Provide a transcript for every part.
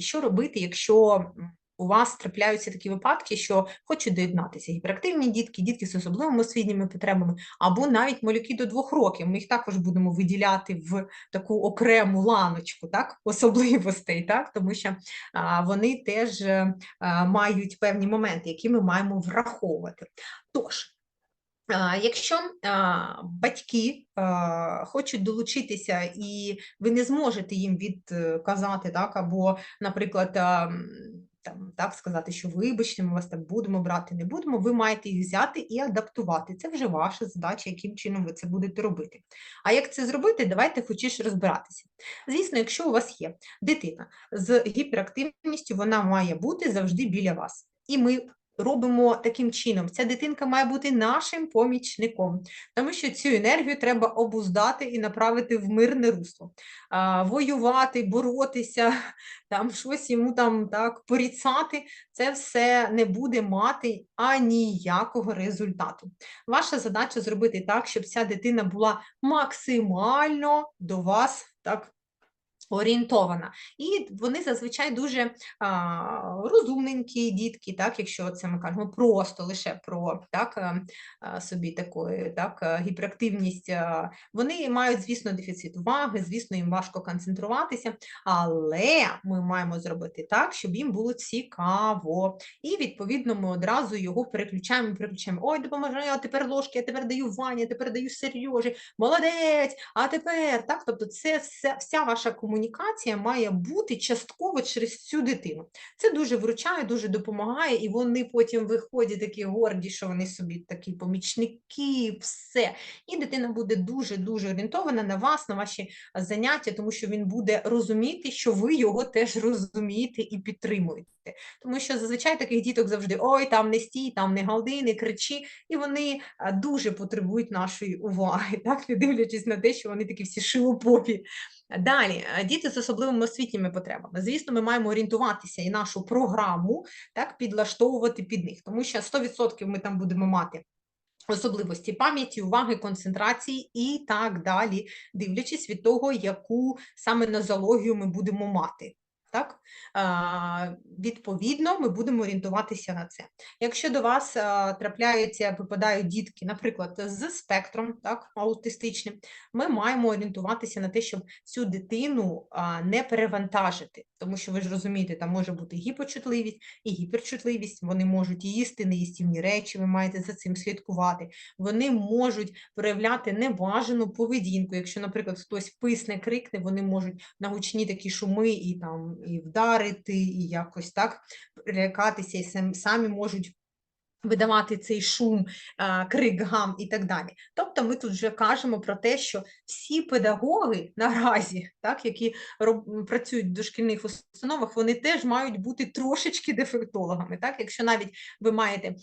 І що робити, якщо у вас трапляються такі випадки, що хочуть доєднатися гіперактивні дітки, дітки з особливими освітніми потребами, або навіть малюки до двох років. Ми їх також будемо виділяти в таку окрему ланочку, так, особливостей, так, тому що а, вони теж а, мають певні моменти, які ми маємо враховувати. Тож. Якщо батьки хочуть долучитися, і ви не зможете їм відказати, так, або, наприклад, там так сказати, що вибачте, ми вас так будемо брати, не будемо, ви маєте їх взяти і адаптувати. Це вже ваша задача, яким чином ви це будете робити. А як це зробити, давайте хочеш розбиратися. Звісно, якщо у вас є дитина з гіперактивністю, вона має бути завжди біля вас. І ми робимо таким чином. Ця дитинка має бути нашим помічником, тому що цю енергію треба обуздати і направити в мирне русло, воювати, боротися, там щось йому там так поріцати. Це все не буде мати аніякого результату. Ваша задача зробити так, щоб ця дитина була максимально до вас так орієнтована. І вони зазвичай дуже а, розумненькі дітки, так, якщо це ми кажемо просто лише про так, собі такої так, гіперактивність, вони мають, звісно, дефіцит уваги, звісно, їм важко концентруватися, але ми маємо зробити так, щоб їм було цікаво. І, відповідно, ми одразу його переключаємо, переключаємо. Ой, допоможи, а тепер ложки, я тепер даю Вані, тепер даю Сережі, молодець, а тепер так. Тобто, це вся, вся ваша комунікація комунікація має бути частково через цю дитину. Це дуже вручає, дуже допомагає, і вони потім виходять такі горді, що вони собі такі помічники, все. І дитина буде дуже-дуже орієнтована на вас, на ваші заняття, тому що він буде розуміти, що ви його теж розумієте і підтримуєте. Тому що зазвичай таких діток завжди ой, там не стій, там не галди, не кричи, і вони дуже потребують нашої уваги, так не дивлячись на те, що вони такі всі шилопопі. Далі, діти з особливими освітніми потребами. Звісно, ми маємо орієнтуватися і нашу програму так підлаштовувати під них, тому що 100% ми там будемо мати. Особливості пам'яті, уваги, концентрації і так далі, дивлячись від того, яку саме нозологію ми будемо мати. Так? Відповідно, ми будемо орієнтуватися на це. Якщо до вас трапляються, випадають дітки, наприклад, з спектром так, аутистичним, ми маємо орієнтуватися на те, щоб цю дитину не перевантажити, тому що ви ж розумієте, там може бути гіпочутливість і гіперчутливість, вони можуть їсти неїстівні речі, ви маєте за цим слідкувати. Вони можуть проявляти небажану поведінку. Якщо, наприклад, хтось писне, крикне, вони можуть на гучні такі шуми і там і вдарити, і якось так лякатися, і самі можуть видавати цей шум, крик, гам і так далі. Тобто ми тут вже кажемо про те, що всі педагоги наразі, так, які роб, працюють в дошкільних установах, вони теж мають бути трошечки дефектологами. Так? Якщо навіть ви маєте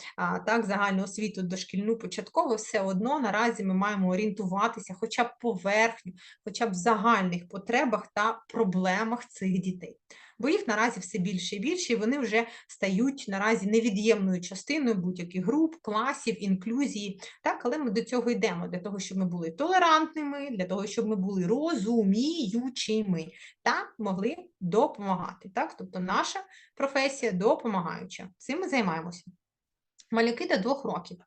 так, загальну освіту дошкільну початкову, все одно наразі ми маємо орієнтуватися хоча б поверхню, хоча б в загальних потребах та проблемах цих дітей бо їх наразі все більше і більше, і вони вже стають наразі невід'ємною частиною будь-яких груп, класів, інклюзії. Так, але ми до цього йдемо для того, щоб ми були толерантними, для того, щоб ми були розуміючими та могли допомагати. Так, тобто наша професія допомагаюча. Цим ми займаємося. Малюки до двох років.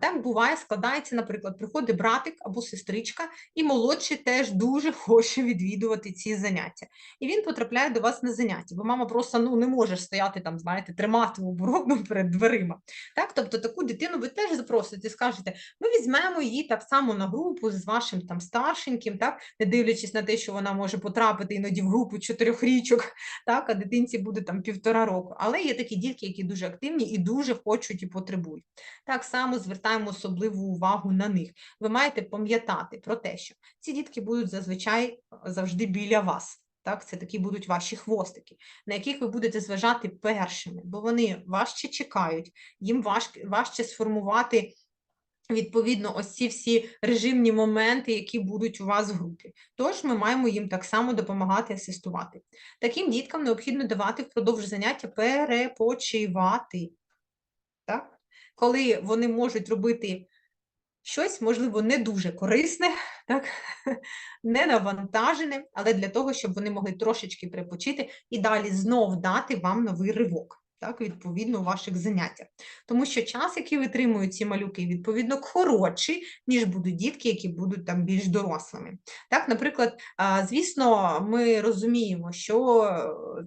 Так буває, складається, наприклад, приходить братик або сестричка, і молодший теж дуже хоче відвідувати ці заняття. І він потрапляє до вас на заняття, бо мама просто ну, не може стояти там, знаєте, тримати оборону перед дверима. Так, Тобто таку дитину ви теж запросите, і скажете, ми візьмемо її так само на групу з вашим там старшеньким, так, не дивлячись на те, що вона може потрапити іноді в групу чотирьох річок, так, а дитинці буде там півтора року. Але є такі дітки, які дуже активні і дуже хочуть хочуть і потребують. Так само звертаємо особливу увагу на них. Ви маєте пам'ятати про те, що ці дітки будуть зазвичай е, завжди біля вас. Так, Це такі будуть ваші хвостики, на яких ви будете зважати першими, бо вони важче чекають, їм важче, важче сформувати. Відповідно, ось ці всі режимні моменти, які будуть у вас в групі. Тож ми маємо їм так само допомагати асистувати. Таким діткам необхідно давати впродовж заняття перепочивати так? коли вони можуть робити щось, можливо, не дуже корисне, так? не навантажене, але для того, щоб вони могли трошечки припочити і далі знов дати вам новий ривок так, відповідно, ваших заняттях. Тому що час, який витримують ці малюки, відповідно, коротший, ніж будуть дітки, які будуть там більш дорослими. Так, Наприклад, звісно, ми розуміємо, що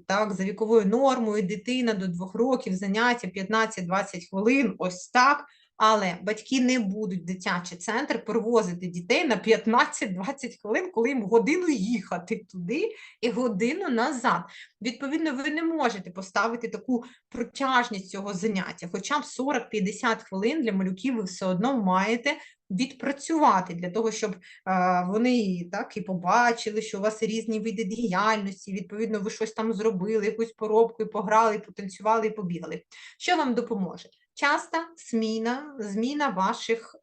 так, за віковою нормою дитина до двох років заняття 15-20 хвилин, ось так. Але батьки не будуть дитячий центр привозити дітей на 15-20 хвилин, коли їм годину їхати туди і годину назад. Відповідно, ви не можете поставити таку протяжність цього заняття. Хоча б 40-50 хвилин для малюків ви все одно маєте відпрацювати для того, щоб е, вони так і побачили, що у вас різні види діяльності, відповідно, ви щось там зробили, якусь поробку, і пограли, і потанцювали, і побігали. Що вам допоможе? Часта зміна, зміна ваших.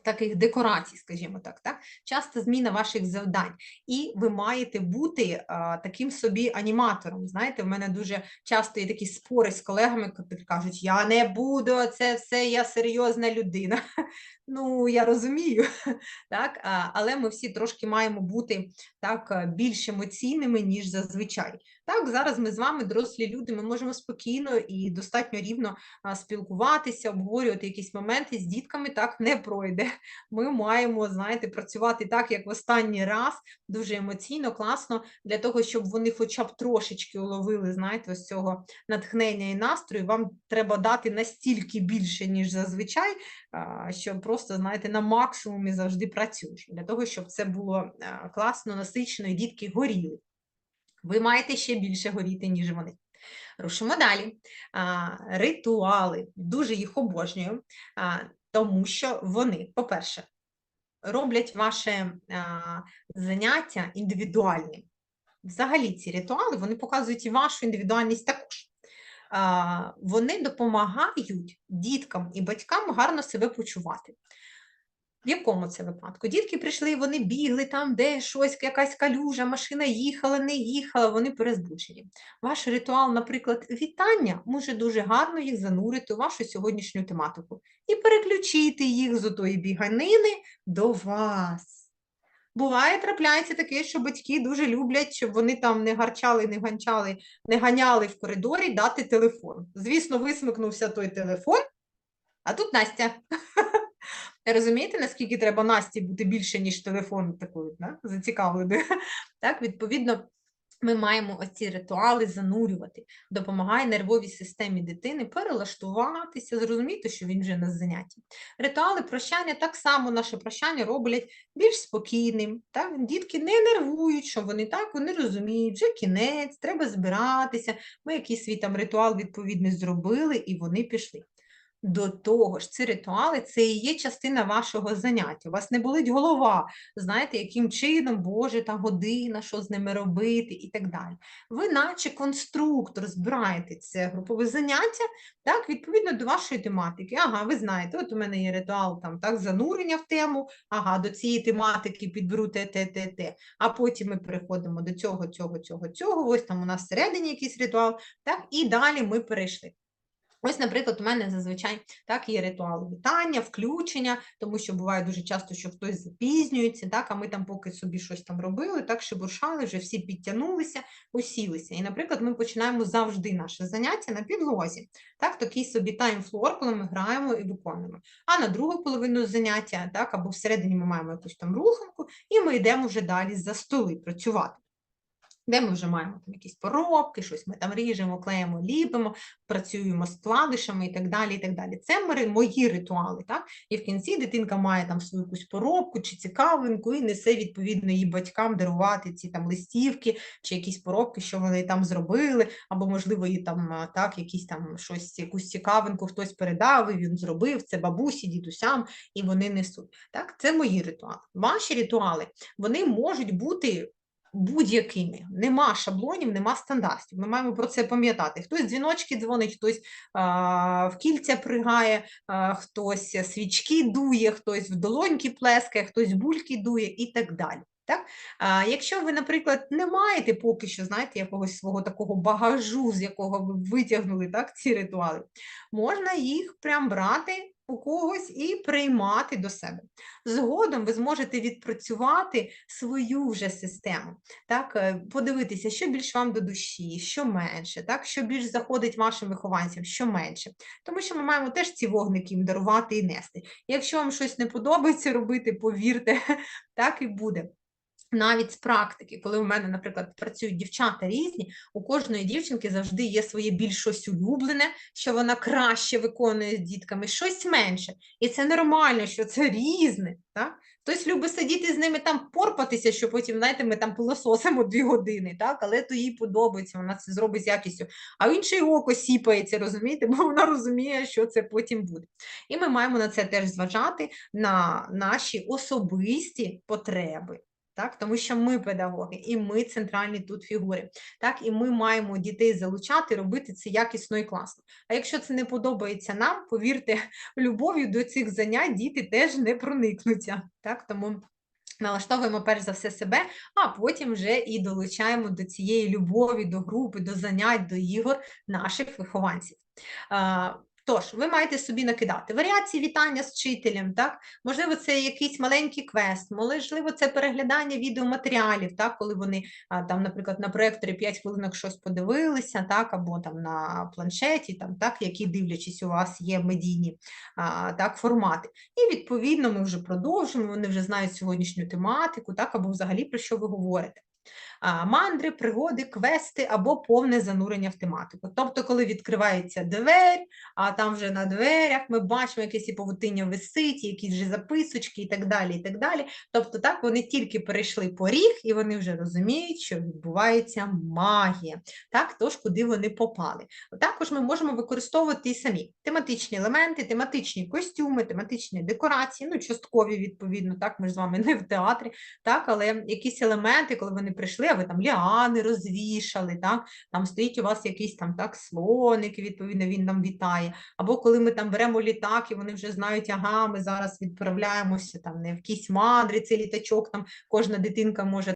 Е, Таких декорацій, скажімо так, так, часто зміна ваших завдань, і ви маєте бути а, таким собі аніматором. Знаєте, в мене дуже часто є такі спори з колегами, які кажуть, я не буду, це все, я серйозна людина. Ну, я розумію, так, але ми всі трошки маємо бути так більш емоційними, ніж зазвичай. Так, зараз ми з вами, дорослі люди, ми можемо спокійно і достатньо рівно спілкуватися, обговорювати якісь моменти з дітками так не пройде. Ми маємо, знаєте, працювати так, як в останній раз, дуже емоційно, класно, для того, щоб вони хоча б трошечки уловили, знаєте, ось цього натхнення і настрою. Вам треба дати настільки більше, ніж зазвичай, що просто, знаєте, на максимумі завжди працюєш, для того, щоб це було класно, насичено, і дітки горіли. Ви маєте ще більше горіти, ніж вони. Рушимо далі. А, Ритуали. Дуже їх обожнюю, а, тому що вони, по-перше, роблять ваше заняття індивідуальним. Взагалі, ці ритуали вони показують і вашу індивідуальність також. Вони допомагають діткам і батькам гарно себе почувати. В якому це випадку? Дітки прийшли, вони бігли там, де щось, якась калюжа, машина їхала, не їхала, вони перезбуджені. Ваш ритуал, наприклад, вітання може дуже гарно їх занурити у вашу сьогоднішню тематику і переключити їх з отої біганини до вас. Буває, трапляється таке, що батьки дуже люблять, щоб вони там не гарчали, не ганчали, не ганяли в коридорі дати телефон. Звісно, висмикнувся той телефон, а тут Настя. Розумієте, наскільки треба Насті бути більше, ніж телефон такою да? зацікавленою? Так, відповідно, ми маємо оці ритуали занурювати, допомагає нервовій системі дитини перелаштуватися, зрозуміти, що він вже на занятті. Ритуали прощання так само наше прощання роблять більш спокійним. Так? Дітки не нервують, що вони так, вони розуміють, вже кінець, треба збиратися. Ми якийсь свій там ритуал відповідний зробили, і вони пішли. До того ж, ці ритуали це і є частина вашого заняття. У вас не болить голова, знаєте, яким чином, Боже, та година, що з ними робити і так далі. Ви, наче конструктор, збираєте це групове заняття, так, відповідно до вашої тематики. Ага, ви знаєте, от у мене є ритуал там, так, занурення в тему, ага, до цієї тематики підберу те, те, те, те. А потім ми переходимо до цього, цього, цього, цього. Ось там у нас всередині якийсь ритуал, так, і далі ми перейшли. Ось, наприклад, у мене зазвичай так є ритуал вітання, включення, тому що буває дуже часто, що хтось запізнюється, так, а ми там поки собі щось там робили, так шебуршали, вже всі підтягнулися, усілися. І, наприклад, ми починаємо завжди наше заняття на підлозі. Так, Такий собі таймфлор, коли ми граємо і виконуємо. А на другу половину заняття, так, або всередині ми маємо якусь там руханку, і ми йдемо вже далі за столи працювати де ми вже маємо там якісь поробки, щось ми там ріжемо, клеїмо, ліпимо, працюємо з клавішами і так далі. і так далі. Це мої ритуали. Так? І в кінці дитинка має там свою якусь поробку чи цікавинку і несе відповідно її батькам дарувати ці там листівки чи якісь поробки, що вони там зробили, або, можливо, їй там так, якісь там щось, якусь цікавинку хтось передав, і він зробив це бабусі, дідусям, і вони несуть. Так? Це мої ритуали. Ваші ритуали вони можуть бути будь-якими. Нема шаблонів, нема стандартів. Ми маємо про це пам'ятати. Хтось дзвіночки дзвонить, хтось а, в кільця пригає, а, хтось свічки дує, хтось в долоньки плескає, хтось бульки дує і так далі. Так? А, Якщо ви, наприклад, не маєте поки що, знаєте, якогось свого такого багажу, з якого ви витягнули так, ці ритуали, можна їх прям брати у когось і приймати до себе. Згодом ви зможете відпрацювати свою вже систему, так, е, подивитися, що більш вам до душі, що менше, так, що більш заходить вашим вихованцям, що менше. Тому що ми маємо теж ці вогники їм дарувати і нести. Якщо вам щось не подобається робити, повірте, так і буде. Навіть з практики, коли у мене, наприклад, працюють дівчата різні, у кожної дівчинки завжди є своє більш улюблене, що вона краще виконує з дітками, щось менше. І це нормально, що це різне. Так? Хтось любить сидіти з ними там порпатися, що потім, знаєте, ми там пилососимо дві години, так? але то їй подобається, вона це зробить з якістю. А інший око сіпається, розумієте, бо вона розуміє, що це потім буде. І ми маємо на це теж зважати на наші особисті потреби. Так, тому що ми педагоги, і ми центральні тут фігури. Так, і ми маємо дітей залучати, робити це якісно і класно. А якщо це не подобається нам, повірте, любов'ю до цих занять діти теж не проникнуться. Так, тому налаштовуємо перш за все себе, а потім вже і долучаємо до цієї любові, до групи, до занять, до ігор наших вихованців. Тож, ви маєте собі накидати варіації вітання з вчителем, так? Можливо, це якийсь маленький квест, можливо, це переглядання відеоматеріалів, так? коли вони там, наприклад, на проєкторі 5 хвилинок щось подивилися, так, або там на планшеті, там, так, які дивлячись, у вас є медійні так, формати. І відповідно ми вже продовжуємо, вони вже знають сьогоднішню тематику, так, або взагалі про що ви говорите мандри, пригоди, квести або повне занурення в тематику. Тобто, коли відкривається двері, а там вже на дверях ми бачимо якесь і павутиння висить, якісь вже записочки і так далі. і так далі. Тобто, так вони тільки перейшли поріг, і вони вже розуміють, що відбувається магія, так, тож куди вони попали. Також ми можемо використовувати і самі тематичні елементи, тематичні костюми, тематичні декорації, ну, часткові, відповідно, так, ми ж з вами не в театрі, так, але якісь елементи, коли вони прийшли, а ви там ліани розвішали, так? там стоїть у вас якийсь там так слоник, відповідно він нам вітає. Або коли ми там беремо літак, і вони вже знають, ага, ми зараз відправляємося там не в якісь мандри, цей літачок, там кожна дитинка може